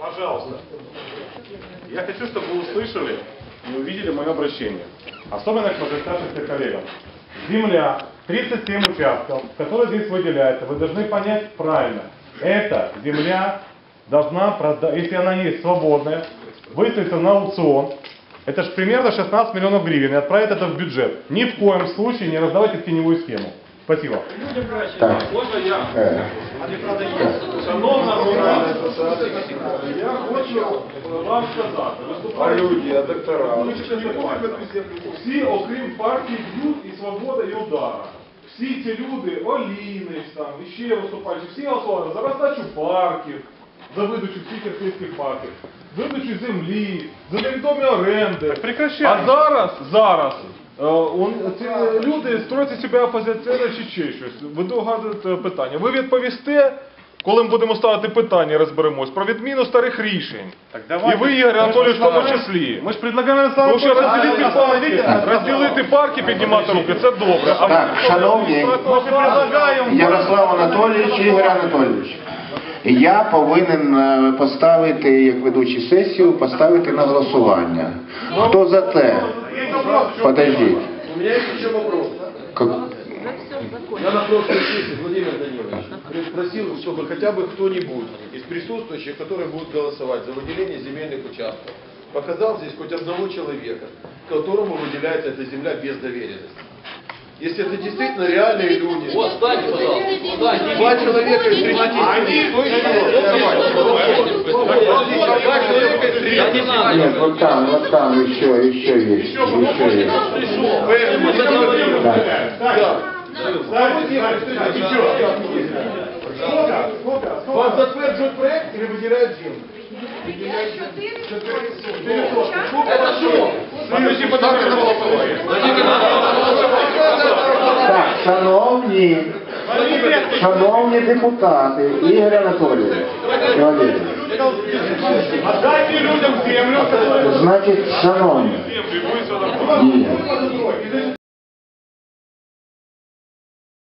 Пожалуйста. Я хочу, чтобы вы услышали и увидели мое обращение. Особенно к мажоритарным коллегам. Земля, 37 участков, которые здесь выделяются, вы должны понять правильно. Эта земля должна, если она есть свободная, выставиться на аукцион. Это же примерно 16 миллионов гривен и отправить это в бюджет. Ни в коем случае не раздавайте теневую схему. Спасибо. Так. Можно я? Е, Шановна громада, я хочу вам сказати, А виступаю люди, а доктора? всі, окрім партії б'ють і свобода і удара. Всі ці люди, Олінич там, і ще виступаючі, всі голосували за роздачу парків, за видачу всіх артистських парків, за видачу землі, за невідомі оренди. А зараз, зараз, е, он, ці люди строять із себе опозиціонера чи ще щось. Ви догадуєте питання. Ви відповісте, коли ми будемо ставити питання, розберемось, про відміну старих рішень. І ви, Ігор Анатолійович, в тому числі. Мы же предлагаем Тому що розділити парки, розділити парки, піднімати руки, це добре. А Так, шановні, Ярослав Анатолійович, Ігор Анатолійович. Я повинен е, поставити, як ведучий сесію, поставити на голосування. Хто за те? Подождіть. У меня есть еще вопрос. Прошлой сессии, Владимир Данилович, просил, чтобы хотя бы кто-нибудь из присутствующих, которые будут голосовать за выделение земельных участков, показал здесь хоть одного человека, которому выделяется эта земля без доверенности. Если это действительно реальные люди. Вот, встаньте, пожалуйста. Два человека из 30. Кто еще? Два человека из 30. Да не надо. Нет, вот там, вот там еще, еще есть. Еще есть. Поэтому заговорили. Да. Да. Вам затверджують проект или виділяють землю? Это что? Подожди, подожди. Так, шановні, шановні депутати, Ігор Анатолійович, Валерій, Отдайте людям землю, значить, шановні,